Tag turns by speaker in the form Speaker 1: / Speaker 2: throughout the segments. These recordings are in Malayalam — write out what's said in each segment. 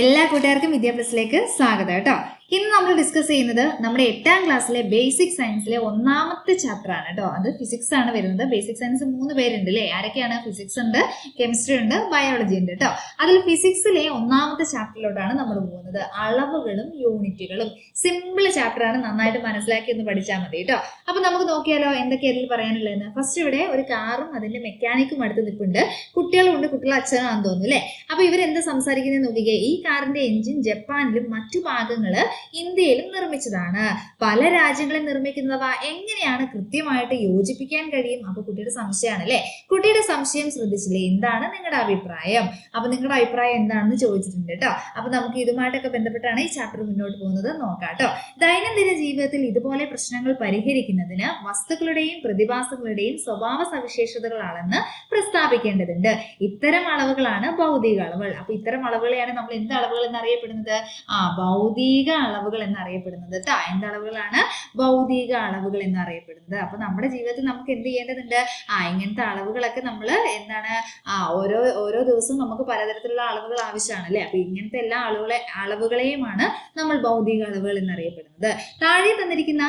Speaker 1: എല്ലാ കൂട്ടുകാർക്കും വിദ്യാഭ്യാസത്തിലേക്ക് സ്വാഗതം കേട്ടോ. ഇന്ന് നമ്മൾ ഡിസ്കസ് ചെയ്യുന്നത് നമ്മുടെ എട്ടാം ക്ലാസ്സിലെ ബേസിക് സയൻസിലെ ഒന്നാമത്തെ ചാപ്റ്റർ ആണ് കേട്ടോ അത് ഫിസിക്സ് ആണ് വരുന്നത്. ബേസിക് സയൻസ് മൂന്ന് പേരുണ്ട് അല്ലേ ആരൊക്കെയാണ്? ഫിസിക്സ് ഉണ്ട് കെമിസ്ട്രി ഉണ്ട് ബയോളജി ഉണ്ട് കേട്ടോ അതിൽ ഫിസിക്സിലെ ഒന്നാമത്തെ ചാപ്റ്ററിലോട്ടാണ് നമ്മൾ പോകുന്നത്. അളവുകളും യൂണിറ്റുകളും സിമ്പിൾ ചാപ്റ്റർ ആണ് നന്നായിട്ട് മനസ്സിലാക്കി ഒന്ന് പഠിച്ചാൽ മതി കേട്ടോ അപ്പൊ നമുക്ക് നോക്കിയാലോ എന്തൊക്കെയാ ഇതിൽ പറയാനുള്ളതെന്ന്. ഫസ്റ്റ് ഇവിടെ ഒരു കാറും അതിന്റെ മെക്കാനിക്കും അടുത്ത് നിൽപ്പുണ്ട് കുട്ടികളും ഉണ്ട് കുട്ടികളെ അച്ഛനാണെന്ന് തോന്നുന്നു അല്ലേ അപ്പൊ ഇവരെന്താ സംസാരിക്കുന്നത് നോക്കിക്കേ. ഈ കാറിന്റെ എഞ്ചിൻ ജപ്പാനിലും മറ്റു ഭാഗങ്ങൾ ഇന്ത്യയിലും നിർമ്മിച്ചതാണ്. പല രാജ്യങ്ങളിൽ നിർമ്മിക്കുന്നവ എങ്ങനെയാണ് കൃത്യമായിട്ട് യോജിപ്പിക്കാൻ കഴിയും? അപ്പൊ കുട്ടിയുടെ സംശയമാണ് അല്ലെ കുട്ടിയുടെ സംശയം ശ്രദ്ധിച്ചില്ലേ? എന്താണ് നിങ്ങളുടെ അഭിപ്രായം? അപ്പൊ നിങ്ങളുടെ അഭിപ്രായം എന്താണെന്ന് ചോദിച്ചിട്ടുണ്ട് കേട്ടോ അപ്പൊ നമുക്ക് ഇതുമായിട്ടൊക്കെ ബന്ധപ്പെട്ടാണ് ഈ ചാപ്റ്റർ മുന്നോട്ട് പോകുന്നത്. നോക്കാം കേട്ടോ ദൈനംദിന ജീവിതത്തിൽ ഇതുപോലെ പ്രശ്നങ്ങൾ പരിഹരിക്കുന്നതിന് വസ്തുക്കളുടെയും പ്രതിഭാസങ്ങളുടെയും സ്വഭാവ സവിശേഷതകളാണെന്ന് പ്രസ്താവിക്കേണ്ടതുണ്ട്. ഇത്തരം അളവുകളാണ് ഭൗതിക അളവുകൾ. അപ്പൊ ഇത്തരം അളവുകളെയാണ് നമ്മൾ എന്ത് അളവുകൾ എന്നറിയപ്പെടുന്നത്? ആ ഭൗതിക അളവുകൾ എന്നറിയപ്പെടുന്നത് കേട്ടോ എന്ത് അളവുകളാണ് ഭൗതിക അളവുകൾ എന്നറിയപ്പെടുന്നത്. അപ്പൊ നമ്മുടെ ജീവിതത്തിൽ നമുക്ക് എന്ത് ചെയ്യേണ്ടതുണ്ട്? ആ ഇങ്ങനത്തെ അളവുകളൊക്കെ നമ്മൾ എന്താണ് ആ ഓരോ ഓരോ ദിവസവും നമുക്ക് പലതരത്തിലുള്ള അളവുകൾ ആവശ്യമാണ് അല്ലെ? അപ്പൊ ഇങ്ങനത്തെ എല്ലാ അളവുകളെ അളവുകളെയുമാണ് നമ്മൾ ഭൗതിക അളവുകൾ എന്നറിയപ്പെടുന്നത്. താഴെ തന്നിരിക്കുന്ന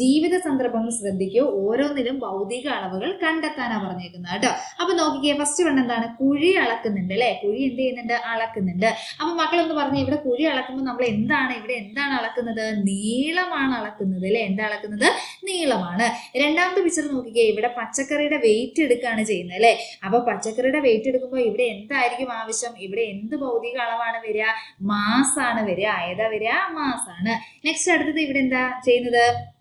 Speaker 1: ജീവിത സന്ദർഭങ്ങൾ ശ്രദ്ധിക്കൂ. ഓരോന്നിലും ഭൗതിക അളവുകൾ കണ്ടെത്താനാണ് പറഞ്ഞേക്കുന്നത് കേട്ടോ അപ്പൊ നോക്കിക്കേ ഫസ്റ്റ് വൺ എന്താണ്? കുഴി അളക്കുന്നുണ്ട് അല്ലെ? കുഴി എന്ത് ചെയ്യുന്നുണ്ട്? അളക്കുന്നുണ്ട്. അപ്പൊ മക്കളൊന്ന് പറഞ്ഞു ഇവിടെ കുഴി അളക്കുമ്പോൾ നമ്മൾ എന്താണ് എന്താണ് അളക്കുന്നത്? നീളമാണ് അളക്കുന്നത് അല്ലെ? എന്താ അളക്കുന്നത്? നീളമാണ്. രണ്ടാമത്തെ പിക്ചർ നോക്കിക്കെ. ഇവിടെ പച്ചക്കറിയുടെ വെയിറ്റ് എടുക്കുകയാണ് ചെയ്യുന്നത് അല്ലെ? അപ്പൊ പച്ചക്കറിയുടെ വെയിറ്റ് എടുക്കുമ്പോൾ ഇവിടെ എന്തായിരിക്കും ആവശ്യം? ഇവിടെ എന്ത് ഭൗതിക അളവാണ് വരിക? മാസാണ് വരിക. ഏതാ വരിക? മാസാണ്. നെക്സ്റ്റ് അടുത്തത് ഇവിടെ എന്താ ചെയ്യുന്നത്?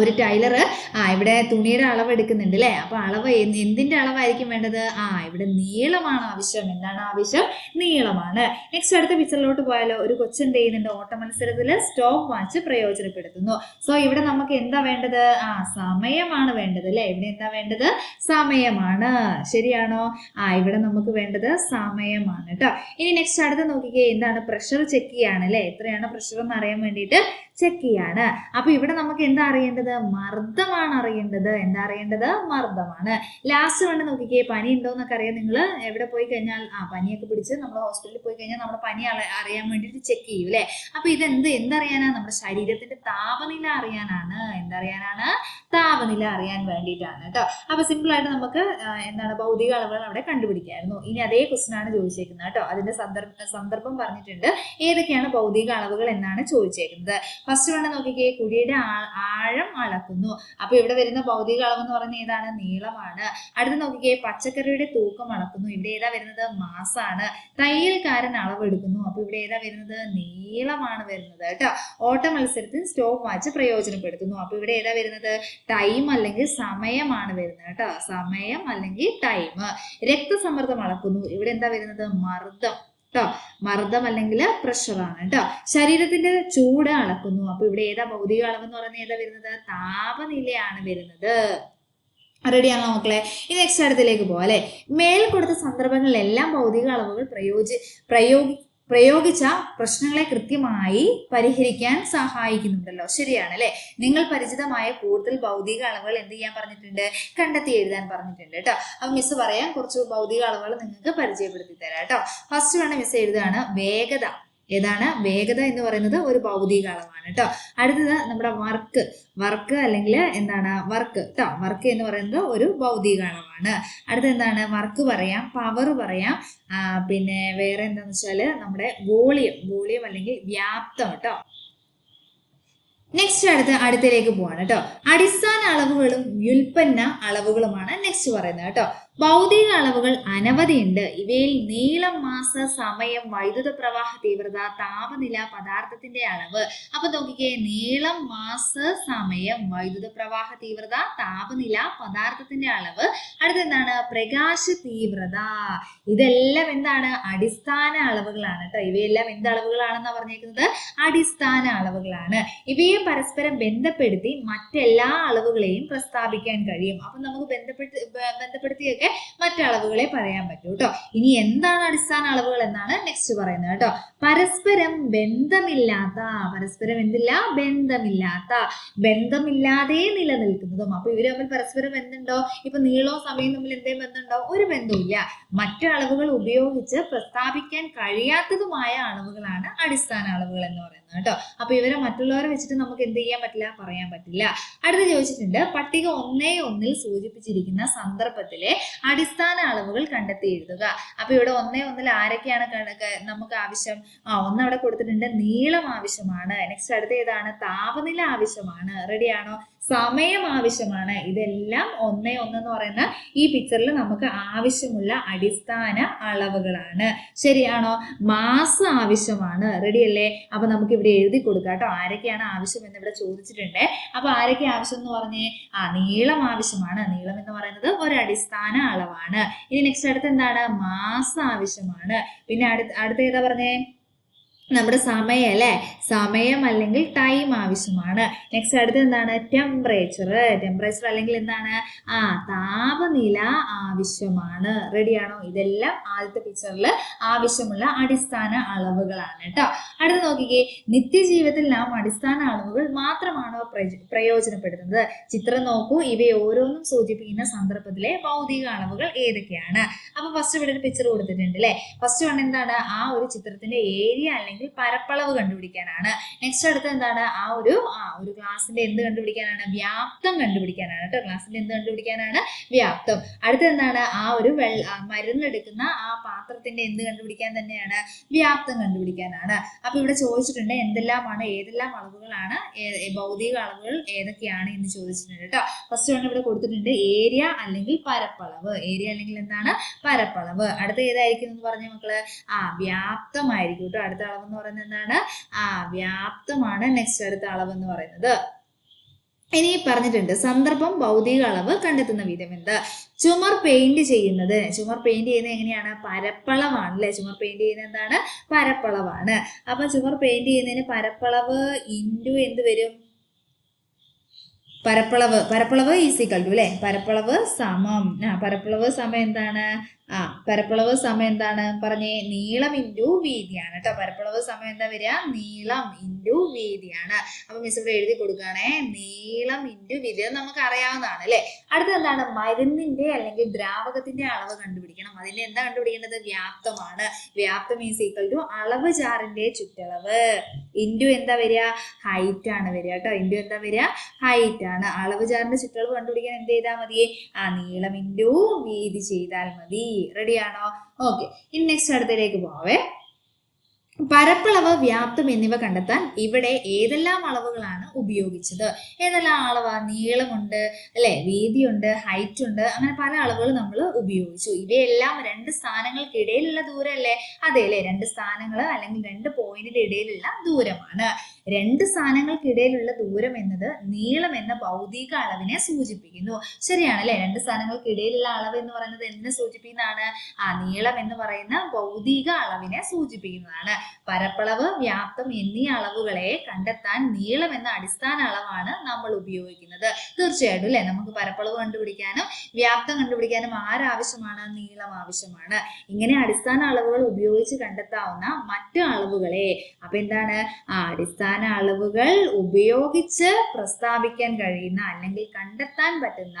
Speaker 1: ഒരു ടൈലർ ആ ഇവിടെ തുണിയുടെ അളവ് എടുക്കുന്നുണ്ട് അല്ലേ അപ്പൊ അളവ് എന്ത് എന്തിന്റെ അളവായിരിക്കും വേണ്ടത്? ആ ഇവിടെ നീളമാണ് ആവശ്യം. എന്താണ് ആവശ്യം? നീളമാണ്. നെക്സ്റ്റ് അടുത്ത പിക്ചറിലോട്ട് പോയാലോ. ഒരു കൊച്ചെന്ത് ചെയ്യുന്നുണ്ട്? ഓട്ട മത്സരത്തിൽ സ്റ്റോപ്പ് വാച്ച് പ്രയോജനപ്പെടുത്തുന്നു. സോ ഇവിടെ നമുക്ക് എന്താ വേണ്ടത്? ആ സമയമാണ് വേണ്ടത് അല്ലെ ഇവിടെ എന്താ വേണ്ടത്? സമയമാണ്. ശരിയാണോ? ആ ഇവിടെ നമുക്ക് വേണ്ടത് സമയമാണ് കേട്ടോ ഇനി നെക്സ്റ്റ് അടുത്ത് നോക്കിക്കേ. എന്താണ്? പ്രഷർ ചെക്ക് ചെയ്യാണ് അല്ലെ എത്രയാണ് പ്രഷർ എന്ന് അറിയാൻ വേണ്ടിയിട്ട് ചെക്ക് ചെയ്യാണ് അപ്പൊ ഇവിടെ നമുക്ക് എന്താ അറിയേണ്ടത്? മർദ്ദമാണ് അറിയേണ്ടത്. എന്താ അറിയേണ്ടത്? മർദ്ദമാണ്. ലാസ്റ്റ് കണ്ട് നോക്കിക്കേ. പനി ഉണ്ടോന്നൊക്കെ അറിയാം നിങ്ങൾ എവിടെ പോയി കഴിഞ്ഞാൽ ആ പനിയൊക്കെ പിടിച്ച് നമ്മൾ ഹോസ്പിറ്റലിൽ പോയി കഴിഞ്ഞാൽ നമ്മുടെ പനി അറിയാൻ വേണ്ടിയിട്ട് ചെക്ക് ചെയ്യും അല്ലേ? അപ്പൊ ഇതെന്ത്? എന്തറിയാനാ? നമ്മുടെ ശരീരത്തിന്റെ താപനില അറിയാനാണ്. എന്തറിയാനാണ്? താപനില അറിയാൻ വേണ്ടിയിട്ടാണ് കേട്ടോ. അപ്പൊ സിമ്പിൾ ആയിട്ട് നമുക്ക് എന്താണ് ഭൗതിക അളവുകൾ അവിടെ കണ്ടുപിടിക്കായിരുന്നു. ഇനി അതേ ക്വസ്റ്റൻ ആണ് ചോദിച്ചേക്കുന്നത് കേട്ടോ. അതിന്റെ സന്ദർഭം സന്ദർഭം പറഞ്ഞിട്ടുണ്ട്. ഏതൊക്കെയാണ് ഭൗതിക അളവുകൾ എന്നാണ് ചോദിച്ചേക്കുന്നത്. ഫസ്റ്റ് വേണം നോക്കിക്കേ കുഴിയുടെ ആഴം അളക്കുന്നു. അപ്പൊ ഇവിടെ വരുന്ന ഭൗതിക അളവ് എന്ന് പറയുന്നത് ഏതാണ്? നീളമാണ്. അടുത്ത് നോക്കിക്കേ പച്ചക്കറിയുടെ തൂക്കം അളക്കുന്നു. ഇവിടെ ഏതാ വരുന്നത്? മാസാണ്. തയ്യൽക്കാരൻ അളവെടുക്കുന്നു. അപ്പൊ ഇവിടെ ഏതാ വരുന്നത്? നീളമാണ് വരുന്നത് കേട്ടോ. ഓട്ട മത്സരത്തിൽ സ്റ്റോപ്പ് വാച്ച് പ്രയോജനപ്പെടുത്തുന്നു. അപ്പൊ ഇവിടെ ഏതാ വരുന്നത്? ടൈം അല്ലെങ്കിൽ സമയമാണ് വരുന്നത് കേട്ടോ. സമയം അല്ലെങ്കിൽ ടൈം. രക്തസമ്മർദ്ദം അളക്കുന്നു. ഇവിടെ എന്താ വരുന്നത്? മർദ്ദം. കേട്ടോ മർദ്ദം അല്ലെങ്കിൽ പ്രഷറാണ് കേട്ടോ ശരീരത്തിന്റെ ചൂട് അളക്കുന്നു. അപ്പൊ ഇവിടെ ഏതാ ഭൗതിക അളവ് എന്ന് പറഞ്ഞാൽ ഏതാ വരുന്നത്? താപനിലയാണ് വരുന്നത്. റെഡിയാണോ മക്കളെ? ഇനി നെക്സ്റ്റ് അടുത്തിലേക്ക് പോകാം അല്ലെ? മേൽ കൊടുത്ത സന്ദർഭങ്ങളിലെല്ലാം ഭൗതിക അളവുകൾ പ്രയോജി പ്രയോഗി പ്രയോഗിച്ച പ്രശ്നങ്ങളെ കൃത്യമായി പരിഹരിക്കാൻ സഹായിക്കുന്നുണ്ടല്ലോ. ശരിയാണ് അല്ലെ നിങ്ങൾ പരിചിതമായ കൂടുതൽ ഭൗതിക അളവുകൾ എന്ത് ചെയ്യാൻ പറഞ്ഞിട്ടുണ്ട്? കണ്ടെത്തി എഴുതാൻ പറഞ്ഞിട്ടുണ്ട് കേട്ടോ. അപ്പൊ മിസ് പറയാം കുറച്ച് ഭൗതിക അളവുകൾ നിങ്ങൾക്ക് പരിചയപ്പെടുത്തി തരാം കേട്ടോ. ഫസ്റ്റ് വേണം മിസ് എഴുതുകയാണ് വേഗത. ഏതാണ്? വേഗത എന്ന് പറയുന്നത് ഒരു ഭൗതിക അളവാണ് കേട്ടോ അടുത്തത് നമ്മുടെ വർക്ക്. വർക്ക് അല്ലെങ്കിൽ എന്താണ്? വർക്ക് കേട്ടോ വർക്ക് എന്ന് പറയുന്നത് ഒരു ഭൗതിക അളവാണ്. അടുത്തത് എന്താണ്? വർക്ക് പറയാം പവർ പറയാം. പിന്നെ വേറെ എന്താണെന്ന് വെച്ചാൽ നമ്മുടെ വോളിയം. വോളിയം അല്ലെങ്കിൽ വ്യാപ്തം കേട്ടോ നെക്സ്റ്റ് അടുത്ത് അടുത്തിലേക്ക് പോവാണ് കേട്ടോ അടിസ്ഥാന അളവുകളും വ്യുൽപ്പന്ന അളവുകളുമാണ് നെക്സ്റ്റ് പറയുന്നത് കേട്ടോ ഭൗതിക അളവുകൾ അനവധിയുണ്ട് ഇവയിൽ നീളം മാസ സമയം വൈദ്യുത പ്രവാഹ തീവ്രത താപനില പദാർത്ഥത്തിന്റെ അളവ്. അപ്പൊ നോക്കിക്കേ നീളം മാസ സമയം വൈദ്യുത പ്രവാഹ തീവ്രത താപനില പദാർത്ഥത്തിന്റെ അളവ്. അടുത്ത എന്താണ്? പ്രകാശ തീവ്രത. ഇതെല്ലാം എന്താണ്? അടിസ്ഥാന അളവുകളാണ് കേട്ടോ ഇവയെല്ലാം എന്ത് അളവുകളാണെന്നാ പറഞ്ഞേക്കുന്നത്? അടിസ്ഥാന അളവുകളാണ്. ഇവയെ പരസ്പരം ബന്ധപ്പെടുത്തി മറ്റെല്ലാ അളവുകളെയും പ്രസ്താവിക്കാൻ കഴിയും. അപ്പൊ നമുക്ക് ബന്ധപ്പെട്ട് ബന്ധപ്പെടുത്തിയൊക്കെ മറ്റളവുകളെ പറയാൻ പറ്റൂ കേട്ടോ ഇനി എന്താണ് അടിസ്ഥാന അളവുകൾ എന്നാണ് നെക്സ്റ്റ് പറയുന്നത് കേട്ടോ പരസ്പരം ബന്ധമില്ലാത്ത പരസ്പരം എന്തില്ല? ബന്ധമില്ലാത്ത. ബന്ധമില്ലാതെ നിലനിൽക്കുന്നതും. അപ്പൊ ഇവർ തമ്മിൽ പരസ്പരം ബന്ധമുണ്ടോ? ഇപ്പൊ നീളോ സമയവും തമ്മിൽ എന്തേ ബന്ധമുണ്ടോ? ഒരു ബന്ധമില്ല മറ്റു അളവുകൾ ഉപയോഗിച്ച് പ്ര- പ്രസ്താവിക്കാൻ കഴിയാത്തതുമായ അളവുകളാണ് അടിസ്ഥാന അളവുകൾ എന്ന് പറയുന്നത് കേട്ടോ അപ്പൊ ഇവരെ മറ്റുള്ളവരെ വെച്ചിട്ട് നമുക്ക് എന്ത് ചെയ്യാൻ പറ്റില്ല പറയാൻ പറ്റില്ല. അടുത്ത് ചോദിച്ചിട്ടുണ്ട് പട്ടിക ഒന്നേ ഒന്നിൽ സൂചിപ്പിച്ചിരിക്കുന്ന സന്ദർഭത്തിലെ അടിസ്ഥാന അളവുകൾ കണ്ടെത്തി എഴുതുക. അപ്പൊ ഇവിടെ ഒന്നേ ഒന്നിൽ ആരൊക്കെയാണ് നമുക്ക് ആവശ്യം? ആ ഒന്ന് അവിടെ കൊടുത്തിട്ടുണ്ട് നീളം ആവശ്യമാണ്. നെക്സ്റ്റ് അടുത്ത ഏതാണ്? താപനില ആവശ്യമാണ്. റെഡിയാണോ സമയം ആവശ്യമാണ്. ഇതെല്ലാം ഒന്നേ ഒന്ന് എന്ന് പറയുന്ന ഈ പിക്ചറിൽ നമുക്ക് ആവശ്യമുള്ള അടിസ്ഥാന അളവുകളാണ്. ശരിയാണോ? മാസം ആവശ്യമാണ്. റെഡിയല്ലേ അപ്പൊ നമുക്ക് ഇവിടെ എഴുതി കൊടുക്കാം കേട്ടോ. ആരൊക്കെയാണ് ആവശ്യം എന്ന് ഇവിടെ ചോദിച്ചിട്ടുണ്ട്. അപ്പൊ ആരൊക്കെ ആവശ്യം എന്ന് പറഞ്ഞേ? ആ നീളം ആവശ്യമാണ്. നീളം എന്ന് പറയുന്നത് ഒരു അടിസ്ഥാന അളവാണ്. ഇനി നെക്സ്റ്റ് അടുത്ത് എന്താണ്? മാസം ആവശ്യമാണ്. പിന്നെ അടുത്ത് അടുത്ത ഏതാ പറഞ്ഞേ? നമ്മുടെ സമയം അല്ലേ? സമയം അല്ലെങ്കിൽ ടൈം ആവശ്യമാണ്. നെക്സ്റ്റ് അടുത്ത് എന്താണ്? ടെമ്പറേച്ചർ ടെമ്പറേച്ചർ അല്ലെങ്കിൽ എന്താണ്? ആ താപനില ആവശ്യമാണ്. റെഡിയാണോ ഇതെല്ലാം ആദ്യത്തെ പിക്ചറിൽ ആവശ്യമുള്ള അടിസ്ഥാന അളവുകളാണ് കേട്ടോ. അടുത്ത് നോക്കിക്കേ. നിത്യജീവിതത്തിൽ നാം അടിസ്ഥാന അളവുകൾ മാത്രമാണോ പ്രയ- പ്രയോജനപ്പെടുത്തുന്നത്? ചിത്രം നോക്കൂ. ഇവയെ ഓരോന്നും സൂചിപ്പിക്കുന്ന സന്ദർഭത്തിലെ ഭൗതിക അളവുകൾ ഏതൊക്കെയാണ്? അപ്പൊ ഫസ്റ്റ് ഇവിടെ ഒരു പിക്ചർ കൊടുത്തിട്ടുണ്ട് അല്ലേ? ഫസ്റ്റ് വൺ എന്താണ്? ആ ഒരു ചിത്രത്തിന്റെ ഏരിയ അല്ലെങ്കിൽ പരപ്പളവ് കണ്ടുപിടിക്കാനാണ്. നെക്സ്റ്റ് അടുത്ത് എന്താണ്? ആ ഒരു ആ ഒരു ഗ്ലാസിന്റെ എന്ത് കണ്ടുപിടിക്കാനാണ്? വ്യാപ്തം കണ്ടുപിടിക്കാനാണ് കേട്ടോ. ഗ്ലാസിന്റെ എന്ത് കണ്ടുപിടിക്കാനാണ്? വ്യാപ്തം. അടുത്ത എന്താണ്? ആ ഒരു വെള്ള മരുന്നെടുക്കുന്ന ആ പാത്രത്തിന്റെ എന്ത് കണ്ടുപിടിക്കാൻ തന്നെയാണ്? വ്യാപ്തം കണ്ടുപിടിക്കാനാണ്. അപ്പൊ ഇവിടെ ചോദിച്ചിട്ടുണ്ട് എന്തെല്ലാമാണ് ഏതെല്ലാം അളവുകളാണ് ഭൗതിക അളവുകൾ ഏതൊക്കെയാണ് എന്ന് ചോദിച്ചിട്ടുണ്ട് കേട്ടോ. ഫസ്റ്റ് വൺ ഇവിടെ കൊടുത്തിട്ടുണ്ട് ഏരിയ അല്ലെങ്കിൽ പരപ്പളവ്. ഏരിയ അല്ലെങ്കിൽ എന്താണ്? പരപ്പളവ്. അടുത്ത ഏതായിരിക്കും എന്ന് പറഞ്ഞ മക്കൾ? ആ വ്യാപ്തമായിരിക്കും കേട്ടോ. അടുത്ത അളവ് എന്ന് പറയുന്നത് എന്താണ്? ആ വ്യാപ്തമാണ് നെക്സ്റ്റ് അടുത്ത അളവ് എന്ന് പറയുന്നത്. ഇനി പറഞ്ഞിട്ടുണ്ട് സന്ദർഭം ഭൗതിക അളവ് കണ്ടെത്തുന്ന വിധം എന്ത്? ചുമർ പെയിന്റ് ചെയ്യുന്നത്. ചുമർ പെയിന്റ് ചെയ്യുന്നത് എങ്ങനെയാണ്? പരപ്പളവാണ് അല്ലെ ചുമർ പെയിന്റ് ചെയ്യുന്നത് എന്താണ്? പരപ്പളവാണ്. അപ്പൊ ചുമർ പെയിന്റ് ചെയ്യുന്നതിന് പരപ്പളവ് ഇന്റു എന്ത് വരും? പരപ്പളവ്. പരപ്പളവ് ഈസിക്കൽ ടു അല്ലെ? പരപ്പളവ് സമം. ആ പരപ്പളവ് സമം എന്താണ്? ആ പരപ്പളവ് സമയം എന്താണ്? പറഞ്ഞേ നീളം ഇന്റു വീതിയാണ് കേട്ടോ പരപ്പളവ് സമയം എന്താ വരിക? നീളം ഇന്റു വീതിയാണ്. അപ്പൊ മിസ് ഇവിടെ എഴുതി കൊടുക്കുകയാണേ. നീളം ഇന്റു വീതി. അത് നമുക്ക് അറിയാവുന്നതാണ് അല്ലേ? അടുത്ത എന്താണ്? മരുന്നിന്റെ അല്ലെങ്കിൽ ദ്രാവകത്തിന്റെ അളവ് കണ്ടുപിടിക്കണം. അതിന്റെ എന്താ കണ്ടുപിടിക്കേണ്ടത്? വ്യാപ്തമാണ്. വ്യാപ്തം മീൻസ് ഈക്വൽ ടു അളവ് ചാറിന്റെ ചുറ്റളവ്. ഇന്റു എന്താ വരിക? ഹൈറ്റ് ആണ് വരിക കേട്ടോ ഇന്റു എന്താ വരിക? ഹൈറ്റ് ആണ്. അളവ് ചാറിന്റെ ചുറ്റളവ് കണ്ടുപിടിക്കാൻ എന്ത് ചെയ്താൽ മതി? ആ നീളം ഇന്റു വീതി ചെയ്താൽ മതി. റെഡിയാണോ ഓക്കെ ഇനി നെക്സ്റ്റ് അടുത്തേക്ക് പോവേ. പരപ്പളവ് വ്യാപ്തം എന്നിവ കണ്ടെത്താൻ ഇവിടെ ഏതെല്ലാം അളവുകളാണ് ഉപയോഗിച്ചത്? ഏതെല്ലാം അളവാ? നീളമുണ്ട് അല്ലെ? വീതിയുണ്ട് ഹൈറ്റ് ഉണ്ട് അങ്ങനെ പല അളവുകൾ നമ്മൾ ഉപയോഗിച്ചു. ഇവയെല്ലാം രണ്ട് സ്ഥാനങ്ങൾക്കിടയിലുള്ള ദൂരമല്ലേ? അതെ അല്ലെ രണ്ട് സ്ഥാനങ്ങൾ അല്ലെങ്കിൽ രണ്ട് പോയിന്റിന്റെ ഇടയിലുള്ള ദൂരമാണ്. രണ്ട് സ്ഥാനങ്ങൾക്കിടയിലുള്ള ദൂരം എന്നത് നീളം എന്ന ഭൗതിക അളവിനെ സൂചിപ്പിക്കുന്നു. ശരിയാണ് അല്ലെ രണ്ട് സ്ഥാനങ്ങൾക്കിടയിലുള്ള അളവ് എന്ന് പറയുന്നത് എന്തിനെ സൂചിപ്പിക്കുന്നതാണ്? ആ നീളം എന്ന് പറയുന്ന ഭൗതിക അളവിനെ സൂചിപ്പിക്കുന്നതാണ്. പരപ്പളവ് വ്യാപ്തം എന്നീ അളവുകളെ കണ്ടെത്താൻ നീളം എന്ന അടിസ്ഥാന അളവാണ് നമ്മൾ ഉപയോഗിക്കുന്നത്. തീർച്ചയായിട്ടും അല്ലെ? നമുക്ക് പരപ്പളവ് കണ്ടുപിടിക്കാനും വ്യാപ്തം കണ്ടുപിടിക്കാനും ആരാവശ്യമാണ്? നീളം ആവശ്യമാണ്. ഇങ്ങനെ അടിസ്ഥാന അളവുകൾ ഉപയോഗിച്ച് കണ്ടെത്താവുന്ന മറ്റു അളവുകളെ അപ്പൊ എന്താണ്? ആ അടിസ്ഥാന അളവുകൾ ഉപയോഗിച്ച് പ്രസ്താവിക്കാൻ കഴിയുന്ന അല്ലെങ്കിൽ കണ്ടെത്താൻ പറ്റുന്ന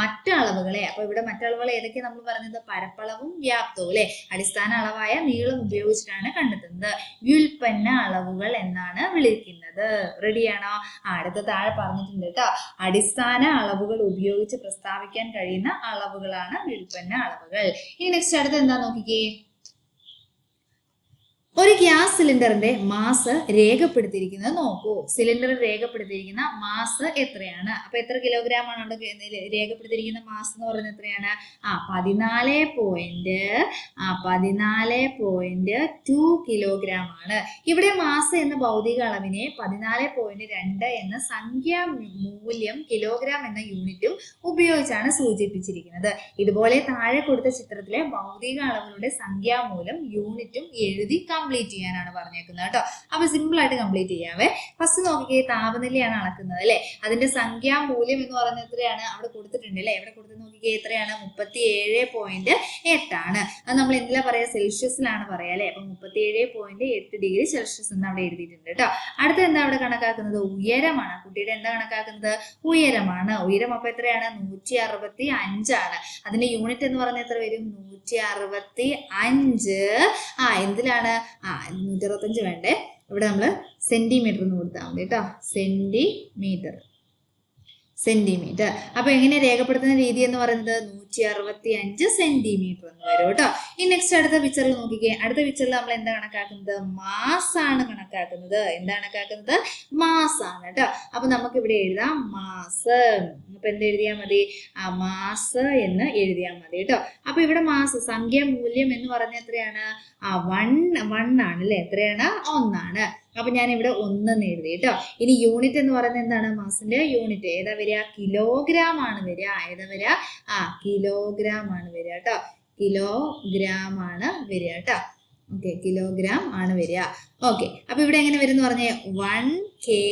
Speaker 1: മറ്റു അളവുകളെ അപ്പൊ ഇവിടെ മറ്റളവുകൾ ഏതൊക്കെയാണ് ഏതൊക്കെ നമ്മൾ പറഞ്ഞത്? പരപ്പളവും വ്യാപ്തവും അല്ലെ? അടിസ്ഥാന അളവായ നീളം ഉപയോഗിച്ചിട്ടാണ് കണ്ടെത്തുന്നത്. വ്യുൽപ്പന്ന അളവുകൾ എന്നാണ് വിളിക്കുന്നത്. റെഡിയാണോ അടുത്ത താഴെ പറഞ്ഞിട്ടുണ്ട് കേട്ടോ അടിസ്ഥാന അളവുകൾ ഉപയോഗിച്ച് പ്രസ്താവിക്കാൻ കഴിയുന്ന അളവുകളാണ് വ്യുൽപ്പന്ന അളവുകൾ. ഇനി നെക്സ്റ്റ് അടുത്ത് എന്താ നോക്കിക്കേ? ഒരു ഗ്യാസ് സിലിണ്ടറിന്റെ മാസ് രേഖപ്പെടുത്തിയിരിക്കുന്നത് നോക്കൂ. സിലിണ്ടർ രേഖപ്പെടുത്തിയിരിക്കുന്ന മാസ് എത്രയാണ്? അപ്പൊ എത്ര കിലോഗ്രാം ആണ് രേഖപ്പെടുത്തിയിരിക്കുന്ന മാസ് എന്ന് പറയുന്നത് എത്രയാണ്? ആ പതിനാല് പോയിന്റ് ആ പതിനാല് പോയിന്റ് ടു കിലോഗ്രാം ആണ്. ഇവിടെ മാസ് എന്ന ഭൗതിക അളവിനെ പതിനാല് പോയിന്റ് രണ്ട് എന്ന സംഖ്യാ മൂല്യം കിലോഗ്രാം എന്ന യൂണിറ്റും ഉപയോഗിച്ചാണ് സൂചിപ്പിച്ചിരിക്കുന്നത്. ഇതുപോലെ താഴെ കൊടുത്ത ചിത്രത്തിലെ ഭൗതിക അളവുകളുടെ സംഖ്യാമൂലം യൂണിറ്റും എഴുതി കംപ്ലീറ്റ് ചെയ്യാനാണ് പറഞ്ഞേക്കുന്നത് കേട്ടോ. അപ്പൊ സിമ്പിൾ ആയിട്ട് കംപ്ലീറ്റ് ചെയ്യാവേ. ഫസ്റ്റ് നോക്കിക്കേ താപനിലയാണ് അളക്കുന്നത് അല്ലെ? അതിന്റെ സംഖ്യാ മൂല്യം എന്ന് പറയുന്നത് എത്രയാണ്? അവിടെ കൊടുത്തിട്ടുണ്ട് അല്ലെ? എവിടെ കൊടുത്ത് നോക്കിക്കേ എത്രയാണ്? മുപ്പത്തി ഏഴ് പോയിന്റ് എട്ടാണ് അത് നമ്മൾ എന്തിലാ പറയാ? സെൽഷ്യസിലാണ് പറയാ അല്ലെ? അപ്പൊ മുപ്പത്തി ഏഴ് പോയിന്റ് എട്ട് ഡിഗ്രി സെൽഷ്യസ് എന്ന് അവിടെ എഴുതിയിട്ടുണ്ട് കേട്ടോ. അടുത്ത എന്താ അവിടെ കണക്കാക്കുന്നത്? ഉയരമാണ്. കുട്ടിയുടെ എന്താ കണക്കാക്കുന്നത്? ഉയരമാണ്. ഉയരം അപ്പൊ എത്രയാണ്? നൂറ്റി അറുപത്തി അഞ്ചാണ് അതിന്റെ യൂണിറ്റ് എന്ന് പറഞ്ഞാൽ എത്ര വരും? നൂറ്റി അറുപത്തി അഞ്ച് ആ എന്തിലാണ്? ആ നൂറ്റി അറുപത്തഞ്ച് വേണ്ടേ. ഇവിടെ നമ്മൾ സെന്റിമീറ്റർ എന്ന് കൊടുത്താൽ മതി കേട്ടോ. സെന്റിമീറ്റർ സെന്റിമീറ്റർ അപ്പൊ എങ്ങനെ രേഖപ്പെടുത്തുന്ന രീതി എന്ന് പറയുന്നത് നൂറ്റി അറുപത്തി അഞ്ച് സെന്റിമീറ്റർ എന്ന് വരും കേട്ടോ. ഈ നെക്സ്റ്റ് അടുത്ത പിക്ചറിൽ നോക്കിക്കേ. അടുത്ത പിക്ചറിൽ നമ്മൾ എന്താ കണക്കാക്കുന്നത്? മാസ് ആണ് കണക്കാക്കുന്നത്. എന്താ കണക്കാക്കുന്നത്? മാസ് ആണ് കേട്ടോ. അപ്പൊ നമുക്ക് ഇവിടെ എഴുതാം. മാസ്. അപ്പൊ എന്ത് എഴുതിയാൽ മതി? ആ മാസ് എന്ന് എഴുതിയാൽ മതി കേട്ടോ. അപ്പൊ ഇവിടെ മാസ് സംഖ്യ മൂല്യം എന്ന് പറഞ്ഞ എത്രയാണ്? ആ വൺ വൺ ആണ് അല്ലെ? എത്രയാണ്? ഒന്നാണ്. അപ്പൊ ഞാൻ ഇവിടെ ഒന്ന് എഴുതി കേട്ടോ. ഇനി യൂണിറ്റ് എന്ന് പറയുന്നത് എന്താണ് മാസിന്റെ യൂണിറ്റ് ഏതാ വരിക? കിലോഗ്രാം ആണ് വരിക. ഏതാ വരിക? ആ കിലോഗ്രാം ആണ് വരിക കേട്ടോ. കിലോഗ്രാം ആണ് വരിക കേട്ടോ. ഓക്കെ കിലോഗ്രാം ആണ് വരിക. ഓക്കെ അപ്പൊ ഇവിടെ എങ്ങനെ വരും എന്ന് പറഞ്ഞേ? വൺ കെ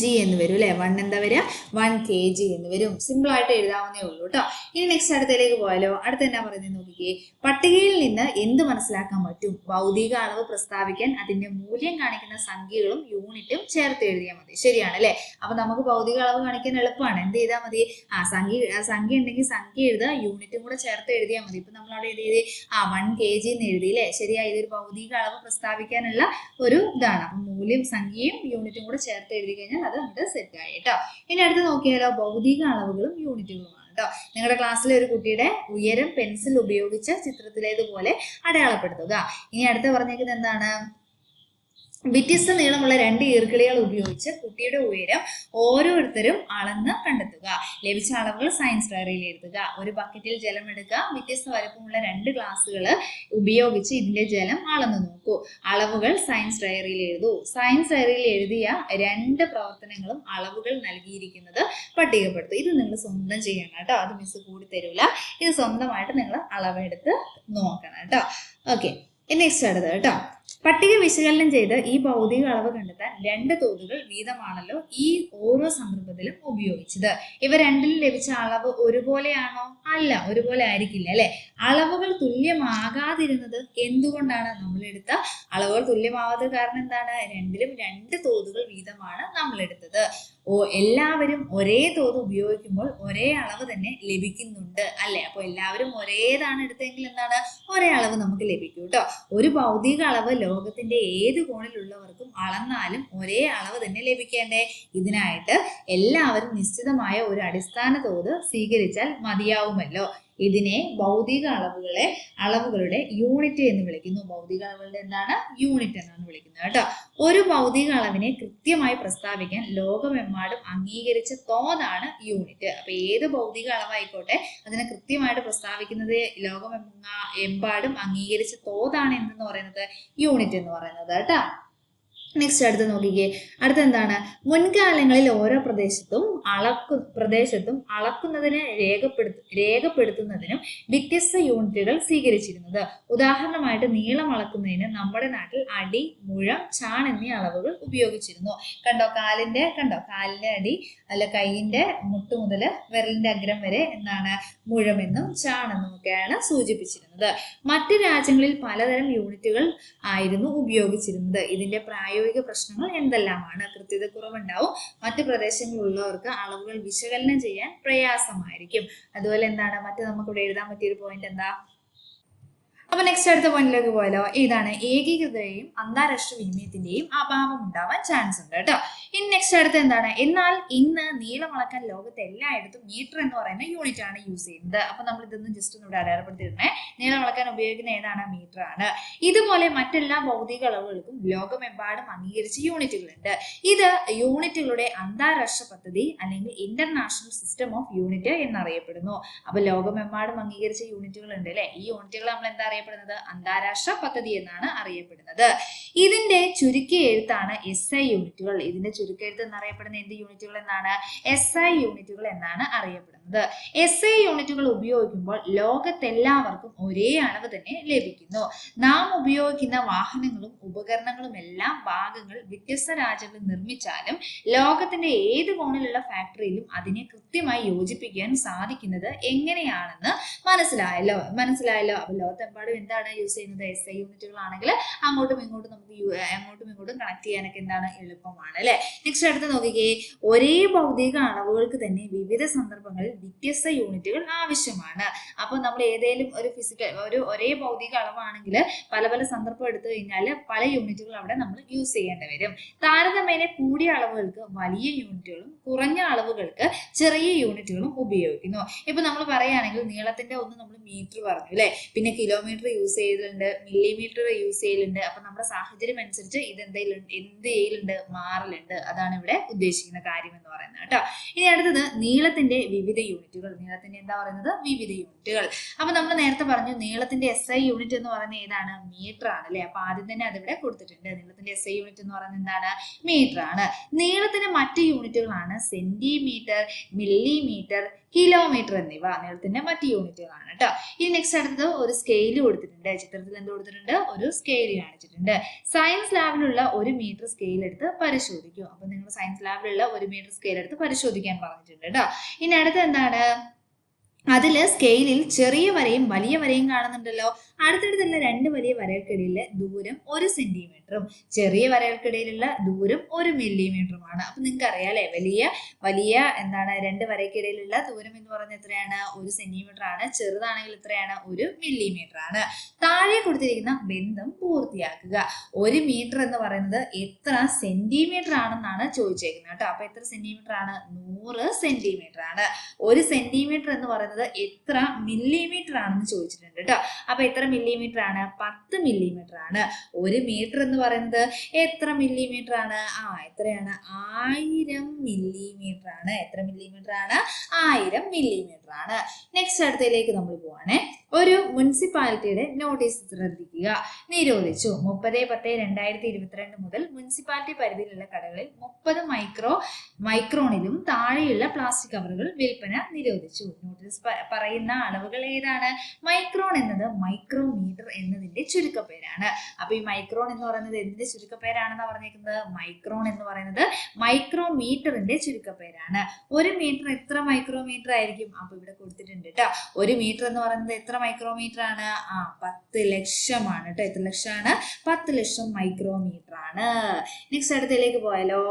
Speaker 1: ജി എന്ന് വരും അല്ലെ? വൺ എന്താ വരിക? വൺ കെ ജി എന്ന് വരും. സിമ്പിൾ ആയിട്ട് എഴുതാവുന്നേ ഉള്ളൂ കേട്ടോ ഇനി നെക്സ്റ്റ് അടുത്തതിലേക്ക് പോയാലോ? അടുത്ത എന്നാ പറയുന്നത് നോക്കിക്കേ. പട്ടികയിൽ നിന്ന് എന്ത് മനസ്സിലാക്കാൻ പറ്റും? ഭൗതിക അളവ് പ്രസ്താവിക്കാൻ അതിന്റെ മൂല്യം കാണിക്കുന്ന സംഖ്യകളും യൂണിറ്റും ചേർത്ത് എഴുതിയാൽ മതി. ശരിയാണ് അല്ലെ? അപ്പൊ നമുക്ക് ഭൗതിക അളവ് കാണിക്കാൻ എളുപ്പമാണ്. എന്ത് ചെയ്താൽ മതി? ആ സംഖ്യ സംഖ്യ ഉണ്ടെങ്കിൽ സംഖ്യ എഴുതുക യൂണിറ്റും കൂടെ ചേർത്ത് എഴുതിയാൽ മതി. ഇപ്പൊ നമ്മൾ അവിടെ എഴുതിയത് ആ വൺ കെ ജി എന്ന് എഴുതി അല്ലേ? ശരിയാ ഇതൊരു ഭൗതിക അളവ് പ്രസ്താവിക്കാനുള്ള ഒരു ഇതാണ്. അപ്പൊ മൂല്യം സംഖ്യയും യൂണിറ്റും കൂടെ ചേർത്ത് എഴുതി കഴിഞ്ഞാൽ അത് അങ്ങോട്ട് സെറ്റ് ആയി കേട്ടോ ഇനി അടുത്ത് നോക്കിയാലോ ഭൗതിക അളവുകളും യൂണിറ്റുകളുമാണ് കേട്ടോ നിങ്ങളുടെ ക്ലാസ്സിലെ ഒരു കുട്ടിയുടെ ഉയരം പെൻസിൽ ഉപയോഗിച്ച് ചിത്രത്തിലേതുപോലെ അടയാളപ്പെടുത്തുക. ഇനി അടുത്ത് പറഞ്ഞേക്കുന്നത് എന്താണ്? വ്യത്യസ്ത നീളമുള്ള രണ്ട് ഈർക്കിളികൾ ഉപയോഗിച്ച് കുട്ടിയുടെ ഉയരം ഓരോരുത്തരും അളന്ന് കണ്ടെത്തുക. ലഭിച്ച അളവുകൾ സയൻസ് ഡയറിയിൽ എഴുതുക. ഒരു ബക്കറ്റിൽ ജലം എടുക്കുക വ്യത്യസ്ത വലുപ്പമുള്ള രണ്ട് ഗ്ലാസ്സുകൾ ഉപയോഗിച്ച് ഇതിന്റെ ജലം അളന്ന് നോക്കൂ. അളവുകൾ സയൻസ് ഡയറിയിൽ എഴുതൂ. സയൻസ് ഡയറിയിൽ എഴുതിയ രണ്ട് പ്രവർത്തനങ്ങളും അളവുകൾ നൽകിയിരിക്കുന്നത് പട്ടികപ്പെടുത്തും. ഇത് നിങ്ങൾ സ്വന്തം ചെയ്യണം കേട്ടോ. അത് മിസ് കൂടി തരൂല. ഇത് സ്വന്തമായിട്ട് നിങ്ങൾ അളവെടുത്ത് നോക്കണം കേട്ടോ. ഓക്കെ നെക്സ്റ്റ് അടുത്ത് കേട്ടോ. പട്ടിക വിശകലനം ചെയ്ത് ഈ ഭൗതിക അളവ് കണ്ടെത്താൻ രണ്ട് തോതുകൾ വീതമാണല്ലോ ഈ ഓരോ സന്ദർഭത്തിലും ഉപയോഗിച്ചത്. ഇവ രണ്ടിലും ലഭിച്ച അളവ് ഒരുപോലെയാണോ? അല്ല ഒരുപോലെ ആയിരിക്കില്ല അല്ലെ? അളവുകൾ തുല്യമാകാതിരുന്നത് എന്തുകൊണ്ടാണ്? നമ്മൾ എടുത്ത അളവുകൾ തുല്യമാവാത്ത കാരണം എന്താണ്? രണ്ടിലും രണ്ട് തോതുകൾ വീതമാണ് നമ്മൾ എടുത്തത് ഓ എല്ലാവരും ഒരേ തോത് ഉപയോഗിക്കുമ്പോൾ ഒരേ അളവ് തന്നെ ലഭിക്കുന്നുണ്ട് അല്ലെ? അപ്പൊ എല്ലാവരും ഒരേതാണ് എടുത്തെങ്കിൽ എന്താണ്? ഒരേ അളവ് നമുക്ക് ലഭിക്കും കേട്ടോ. ഒരു ഭൗതിക അളവ് ലോകത്തിന്റെ ഏത് കോണിലുള്ളവർക്കും അളന്നാലും ഒരേ അളവ് തന്നെ ലഭിക്കേണ്ടേ? ഇതിനായിട്ട് എല്ലാവരും നിശ്ചിതമായ ഒരു അടിസ്ഥാന തോത് സ്വീകരിച്ചാൽ മതിയാവുമല്ലോ. ഇതിനെ ഭൗതിക അളവുകളെ അളവുകളുടെ യൂണിറ്റ് എന്ന് വിളിക്കുന്നു. ഭൗതിക അളവുകളുടെ എന്താണ്? യൂണിറ്റ് എന്നാണ് വിളിക്കുന്നത് കേട്ടോ. ഒരു ഭൗതിക അളവിനെ കൃത്യമായി പ്രസ്താവിക്കാൻ ലോകമെമ്പാടും അംഗീകരിച്ച തോതാണ് യൂണിറ്റ് അപ്പൊ ഏത് ഭൗതിക അളവായിക്കോട്ടെ അതിനെ കൃത്യമായിട്ട് പ്രസ്താവിക്കുന്നത് ലോകമെമ്പാടും അംഗീകരിച്ച തോതാണ് എന്തെന്ന് പറയുന്നത്? യൂണിറ്റ് എന്ന് പറയുന്നത് കേട്ടോ. നെക്സ്റ്റ് അടുത്ത് നോക്കിക്കേ. അടുത്ത എന്താണ് മുൻകാലങ്ങളിൽ ഓരോ പ്രദേശത്തും അളക്കു പ്രദേശത്തും അളക്കുന്നതിനെ രേഖപ്പെടുത്തു രേഖപ്പെടുത്തുന്നതിനും വ്യത്യസ്ത യൂണിറ്റുകൾ സ്വീകരിച്ചിരുന്നത്. ഉദാഹരണമായിട്ട് നീളം അളക്കുന്നതിന് നമ്മുടെ നാട്ടിൽ അടി മുഴം ചാൺ എന്നീ അളവുകൾ ഉപയോഗിച്ചിരുന്നു. കണ്ടോ? കാലിന്റെ കണ്ടോ? കാലിന്റെ അടി അല്ല കൈയിന്റെ മുട്ട് മുതൽ വിരലിന്റെ അഗ്രം വരെ എന്താണ് മുഴമെന്നും ചാണെന്നും ഒക്കെയാണ് സൂചിപ്പിച്ചിരുന്നത്. മറ്റു രാജ്യങ്ങളിൽ പലതരം യൂണിറ്റുകൾ ആയിരുന്നു ഉപയോഗിച്ചിരുന്നത്. ഇതിന്റെ പ്രായോഗിക പ്രശ്നങ്ങൾ എന്തെല്ലാമാണ്? കൃത്യത കുറവുണ്ടാവും മറ്റ് പ്രദേശങ്ങളിലുള്ളവർക്ക് അളവുകൾ വിശകലനം ചെയ്യാൻ പ്രയാസമായിരിക്കും. അതുപോലെ എന്താണ്? മറ്റ് നമുക്കിവിടെ എഴുതാൻ പറ്റിയൊരു പോയിന്റ് എന്താ? അപ്പൊ നെക്സ്റ്റ് അടുത്ത പോയിന്റിലേക്ക് പോയാലോ. ഇതാണ് ഏകീകൃതയും അന്താരാഷ്ട്ര വിനിമയത്തിന്റെയും അഭാവം ഉണ്ടാവാൻ ചാൻസ് ഉണ്ട് കേട്ടോ. ഇനി നെക്സ്റ്റ് അടുത്ത് എന്താണ്? എന്നാൽ ഇന്ന് നീളം അളക്കാൻ ലോകത്ത് എല്ലായിടത്തും മീറ്റർ എന്ന് പറയുന്ന യൂണിറ്റ് ആണ് യൂസ് ചെയ്യുന്നത്. അപ്പൊ നമ്മൾ ഇതൊന്നും ജസ്റ്റ് ഒന്ന് ഇവിടെ അടയാളപ്പെടുത്തിയിരുന്നേ നീളം അളക്കാൻ ഉപയോഗിക്കുന്ന ഏതാണ്? മീറ്റർ ആണ്. ഇതുപോലെ മറ്റെല്ലാ ഭൗതിക അളവുകൾക്കും ലോകമെമ്പാടും അംഗീകരിച്ച യൂണിറ്റുകളുണ്ട് ഇത് യൂണിറ്റുകളുടെ അന്താരാഷ്ട്ര പദ്ധതി അല്ലെങ്കിൽ ഇന്റർനാഷണൽ സിസ്റ്റം ഓഫ് യൂണിറ്റ് എന്നറിയപ്പെടുന്നു. അപ്പൊ ലോകമെമ്പാടും അംഗീകരിച്ച യൂണിറ്റുകൾ ഉണ്ട് അല്ലെ? ഈ യൂണിറ്റുകൾ നമ്മൾ എന്താ അറിയപ്പെടുന്നത് അന്താരാഷ്ട്ര പദ്ധതി എന്നാണ് അറിയപ്പെടുന്നത്. ഇതിന്റെ ചുരുക്കി എഴുത്താണ് എസ് ഐ യൂണിറ്റുകൾ. ഇതിന്റെ ചുരുക്കെഴുത്ത് എന്നറിയപ്പെടുന്ന എന്ത് യൂണിറ്റുകൾ എന്നാണ്? എസ് ഐ യൂണിറ്റുകൾ എന്നാണ് അറിയപ്പെടുന്നത്. എസ് ഐ യൂണിറ്റുകൾ ഉപയോഗിക്കുമ്പോൾ ലോകത്തെല്ലാവർക്കും ഒരേ അളവ് തന്നെ ലഭിക്കുന്നു. നാം ഉപയോഗിക്കുന്ന വാഹനങ്ങളും ഉപകരണങ്ങളും എല്ലാം ഭാഗങ്ങൾ വ്യത്യസ്ത രാജ്യങ്ങൾ നിർമ്മിച്ചാലും ലോകത്തിന്റെ ഏത് കോണിലുള്ള ഫാക്ടറിയിലും അതിനെ കൃത്യമായി യോജിപ്പിക്കാൻ സാധിക്കുന്നത് എങ്ങനെയാണെന്ന് മനസ്സിലായല്ലോ? മനസ്സിലായല്ലോ? അപ്പൊ ലോകത്തെമ്പാടും എന്താണ് യൂസ് ചെയ്യുന്നത്? എസ് ഐ യൂണിറ്റുകൾ ആണെങ്കിൽ അങ്ങോട്ടും ഇങ്ങോട്ടും നമുക്ക് അങ്ങോട്ടും ഇങ്ങോട്ടും കണക്ട് ചെയ്യാനൊക്കെ എന്താണ് എളുപ്പമാണ് അല്ലെ? നെക്സ്റ്റ് അടുത്ത് നോക്കിക്കേ. ഒരേ ഭൗതിക അളവുകൾക്ക് തന്നെ വിവിധ സന്ദർഭങ്ങളിൽ വ്യത്യസ്ത യൂണിറ്റുകൾ ആവശ്യമാണ്. അപ്പോൾ നമ്മൾ ഏതെങ്കിലും ഒരു ഫിസിക്കൽ ഒരു ഒരേ ഭൗതിക അളവാണെങ്കിൽ പല പല സന്ദർഭം എടുത്തു കഴിഞ്ഞാൽ പല യൂണിറ്റുകൾ അവിടെ നമ്മൾ യൂസ് ചെയ്യേണ്ടി വരും. താരതമ്യേന കൂടിയ അളവുകൾക്ക് വലിയ യൂണിറ്റുകളും കുറഞ്ഞ അളവുകൾക്ക് ചെറിയ യൂണിറ്റുകളും ഉപയോഗിക്കുന്നു. ഇപ്പൊ നമ്മൾ പറയുകയാണെങ്കിൽ നീളത്തിന്റെ ഒന്ന് നമ്മൾ മീറ്റർ പറഞ്ഞു അല്ലെ? പിന്നെ കിലോമീറ്റർ യൂസ് ചെയ്തിട്ടുണ്ട് മില്ലിമീറ്റർ യൂസ് ചെയ്യലുണ്ട്. അപ്പൊ നമ്മുടെ സാഹചര്യം അനുസരിച്ച് ഇത് എന്തെങ്കിലും എന്ത് ചെയ്യലുണ്ട് മാറലുണ്ട്. അതാണ് ഇവിടെ ഉദ്ദേശിക്കുന്ന കാര്യം എന്ന് പറയുന്നത് കേട്ടോ. ഇനി അടുത്തത് നീളത്തിന്റെ വിവിധ യൂണിറ്റുകൾ. നീളത്തിന്റെ എന്താ പറയുന്നത്? വിവിധ യൂണിറ്റുകൾ. അപ്പൊ നമ്മൾ നേരത്തെ പറഞ്ഞു നീളത്തിന്റെ എസ് ഐ യൂണിറ്റ് എന്ന് പറയുന്നത് ഏതാണ്? മീറ്റർ ആണ് അല്ലെ? അപ്പൊ ആദ്യം തന്നെ അതിവിടെ കൊടുത്തിട്ടുണ്ട്. നീളത്തിന്റെ എസ് ഐ യൂണിറ്റ് എന്ന് പറയുന്നത് എന്താണ്? മീറ്റർ ആണ്. നീളത്തിന്റെ മറ്റ് യൂണിറ്റുകളാണ് സെന്റിമീറ്റർ മില്ലിമീറ്റർ കിലോമീറ്റർ എന്നിവ നീളത്തിന്റെ മറ്റ് യൂണിറ്റുകളാണ് കേട്ടോ. ഇനി നെക്സ്റ്റ് അടുത്തത് ഒരു സ്കെയിൽ കൊടുത്തിട്ടുണ്ട്. ചിത്രത്തിൽ എന്ത് കൊടുത്തിട്ടുണ്ട്? ഒരു സ്കെയിൽ കാണിച്ചിട്ടുണ്ട്. സയൻസ് ലാബിലുള്ള ഒരു മീറ്റർ സ്കെയിൽ എടുത്ത് പരിശോധിക്കും. അപ്പൊ നിങ്ങൾ സയൻസ് ലാബിലുള്ള ഒരു മീറ്റർ സ്കെയിൽ എടുത്ത് പരിശോധിക്കാൻ പറഞ്ഞിട്ടുണ്ട് കേട്ടോ. ഇനി അടുത്ത എന്താണ്? അതിൽ സ്കെയിലിൽ ചെറിയ വരയും വലിയ വരയും കാണുന്നുണ്ടല്ലോ. അടുത്തടുത്തുള്ള രണ്ട് വലിയ വരകൾക്കിടയിലെ ദൂരം ഒരു സെന്റിമീറ്ററും ചെറിയ വരകൾക്കിടയിലുള്ള ദൂരം ഒരു മില്ലിമീറ്ററുമാണ് അപ്പൊ നിങ്ങൾക്ക് അറിയാലേ വലിയ വലിയ എന്താണ് രണ്ട് വരയ്ക്കിടയിലുള്ള ദൂരം എന്ന് പറയുന്നത് എത്രയാണ്? ഒരു സെന്റിമീറ്റർ ആണ്. ചെറുതാണെങ്കിൽ എത്രയാണ്? ഒരു മില്ലിമീറ്റർ ആണ്. താഴെ കൊടുത്തിരിക്കുന്ന ബന്ധം പൂർത്തിയാക്കുക. ഒരു മീറ്റർ എന്ന് പറയുന്നത് എത്ര സെന്റിമീറ്റർ ആണെന്നാണ് ചോദിച്ചേക്കുന്നത് കേട്ടോ. അപ്പൊ എത്ര സെന്റിമീറ്റർ ആണ്? നൂറ് സെന്റിമീറ്റർ ആണ്. ഒരു സെന്റിമീറ്റർ എന്ന് പറയുന്നത് എത്ര മില്ലിമീറ്റർ ആണെന്ന് ചോദിച്ചിട്ടുണ്ട് കേട്ടോ അപ്പൊ എത്ര മില്ലിമീറ്റർ ആണ് പത്ത് മില്ലിമീറ്റർ ആണ് ഒരു മീറ്റർ എന്ന് പറയുന്നത് എത്ര മില്ലിമീറ്റർ ആണ് ആ എത്രയാണ്? ആയിരം മില്ലിമീറ്റർ ആണ് എത്ര മില്ലിമീറ്റർ ആണ് ആയിരം മില്ലിമീറ്റർ ആണ് നെക്സ്റ്റ് അടുത്തയിലേക്ക് നമ്മൾ പോവാണേ. ഒരു മുനിസിപ്പാലിറ്റിയുടെ നോട്ടീസ് ശ്രദ്ധിക്കുക. നിരോധിച്ചു. മുപ്പത് പത്ത് രണ്ടായിരത്തി ഇരുപത്തിരണ്ട് മുതൽ മുനിസിപ്പാലിറ്റി പരിധിയിലുള്ള കടകളിൽ മുപ്പത് മൈക്രോ മൈക്രോണിലും താഴെയുള്ള പ്ലാസ്റ്റിക് കവറുകൾ വിൽപ്പന നിരോധിച്ചു. നോട്ടീസ് പറയുന്ന അളവുകൾ ഏതാണ്? മൈക്രോൺ എന്നത് മൈക്രോമീറ്റർ എന്നതിന്റെ ചുരുക്കപ്പേരാണ്. അപ്പൊ ഈ മൈക്രോൺ എന്ന് പറയുന്നത് എന്തിന്റെ ചുരുക്കപ്പേരാണെന്ന് പറഞ്ഞേക്കുന്നത്? മൈക്രോൺ എന്ന് പറയുന്നത് മൈക്രോമീറ്ററിന്റെ ചുരുക്കപ്പേരാണ്. ഒരു മീറ്റർ എത്ര മൈക്രോമീറ്റർ ആയിരിക്കും? അപ്പൊ ഇവിടെ കൊടുത്തിട്ടുണ്ട് കേട്ടോ ഒരു മീറ്റർ എന്ന് പറയുന്നത് എത്ര മൈക്രോമീറ്റർ ആണ്? ആ പത്ത് ലക്ഷമാണ് കേട്ടോ എത്ര ലക്ഷമാണ്? പത്ത് ലക്ഷം മൈക്രോമീറ്റർ ആണ്. നെക്സ്റ്റ് അടുത്തയിലേക്ക് പോയാലോ.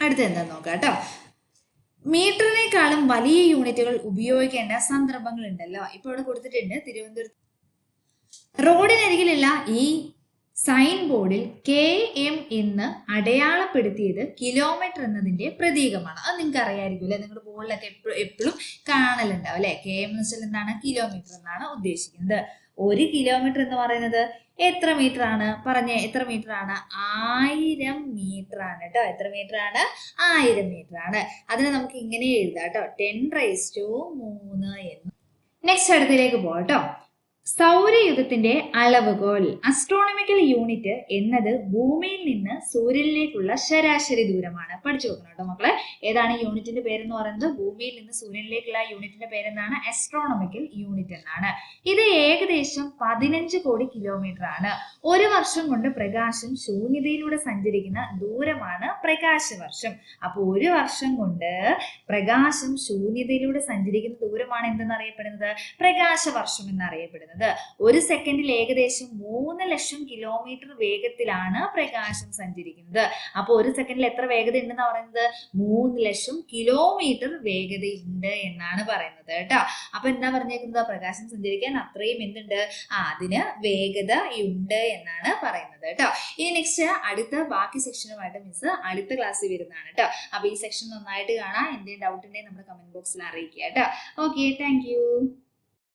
Speaker 1: അടുത്ത എന്താ നോക്കാം കേട്ടോ മീറ്ററിനേക്കാളും വലിയ യൂണിറ്റുകൾ ഉപയോഗിക്കേണ്ട സന്ദർഭങ്ങൾ ഉണ്ടല്ലോ ഇപ്പൊ ഇവിടെ കൊടുത്തിട്ടുണ്ട് തിരുവനന്തപുരത്ത്. റോഡിനരികിലുള്ള ഈ സൈൻ ബോർഡിൽ കെ എം എന്ന് അടയാളപ്പെടുത്തിയത് കിലോമീറ്റർ എന്നതിന്റെ പ്രതീകമാണ്. അത് നിങ്ങൾക്ക് അറിയാമായിരിക്കും അല്ലെ? നിങ്ങളുടെ ബോർഡിലൊക്കെ എപ്പോഴും എപ്പോഴും കാണലുണ്ടാവും അല്ലെ? കെ എം എന്ന് വെച്ചാൽ എന്താണ്? കിലോമീറ്റർ എന്നാണ് ഉദ്ദേശിക്കുന്നത്. ഒരു കിലോമീറ്റർ എന്ന് പറയുന്നത് എത്ര മീറ്റർ ആണ്? പറഞ്ഞ എത്ര മീറ്റർ ആണ്? ആയിരം മീറ്റർ ആണ് കേട്ടോ എത്ര മീറ്റർ ആണ്? ആയിരം മീറ്റർ ആണ്. അതിനെ നമുക്ക് ഇങ്ങനെ എഴുതാം കേട്ടോ ടെൻ റൈസ് ടു മൂന്ന് എന്ന്. നെക്സ്റ്റ് അടുത്തിലേക്ക് പോകട്ടോ സൗരയുധത്തിന്റെ അളവുകോൽ അസ്ട്രോണമിക്കൽ യൂണിറ്റ് എന്നത് ഭൂമിയിൽ നിന്ന് സൂര്യനിലേക്കുള്ള ശരാശരി ദൂരമാണ്. പഠിച്ചു വെക്കണം കേട്ടോ മക്കളെ. ഏതാണ് യൂണിറ്റിന്റെ പേരെന്ന് പറയുന്നത്? ഭൂമിയിൽ നിന്ന് സൂര്യനിലേക്കുള്ള യൂണിറ്റിന്റെ പേരെന്താണ്? അസ്ട്രോണമിക്കൽ യൂണിറ്റ് എന്നാണ്. ഇത് ഏകദേശം പതിനഞ്ച് കോടി കിലോമീറ്റർ ആണ്. ഒരു വർഷം കൊണ്ട് പ്രകാശം ശൂന്യതയിലൂടെ സഞ്ചരിക്കുന്ന ദൂരമാണ് പ്രകാശവർഷം. അപ്പൊ ഒരു വർഷം കൊണ്ട് പ്രകാശം ശൂന്യതയിലൂടെ സഞ്ചരിക്കുന്ന ദൂരമാണ് എന്തെന്നറിയപ്പെടുന്നത്? പ്രകാശവർഷം എന്നറിയപ്പെടുന്നത്. ഒരു സെക്കൻഡിൽ ഏകദേശം മൂന്ന് ലക്ഷം കിലോമീറ്റർ വേഗത്തിലാണ് പ്രകാശം സഞ്ചരിക്കുന്നത്. അപ്പൊ ഒരു സെക്കൻഡിൽ എത്ര വേഗത ഉണ്ടെന്ന് പറയുന്നത്? മൂന്ന് ലക്ഷം കിലോമീറ്റർ വേഗതയുണ്ട് എന്നാണ് പറയുന്നത് കേട്ടോ. അപ്പൊ എന്താ പറഞ്ഞേക്കുന്നത്? പ്രകാശം സഞ്ചരിക്കാൻ അത്രയും എന്തുണ്ട്? ആ അതിന് വേഗത ഉണ്ട് എന്നാണ് പറയുന്നത് കേട്ടോ. ഇനി നെക്സ്റ്റ് അടുത്ത ബാക്കി സെക്ഷനുമായിട്ട് മിസ് അടുത്ത ക്ലാസ്സിൽ വരുന്നതാണ് കേട്ടോ. അപ്പൊ ഈ സെക്ഷൻ നന്നായിട്ട് കാണാം. എന്തെങ്കിലും ഡൗട്ട് ഉണ്ടെങ്കിൽ നമ്മുടെ കമന്റ് ബോക്സിൽ അറിയിക്കുക കേട്ടോ. Okay thank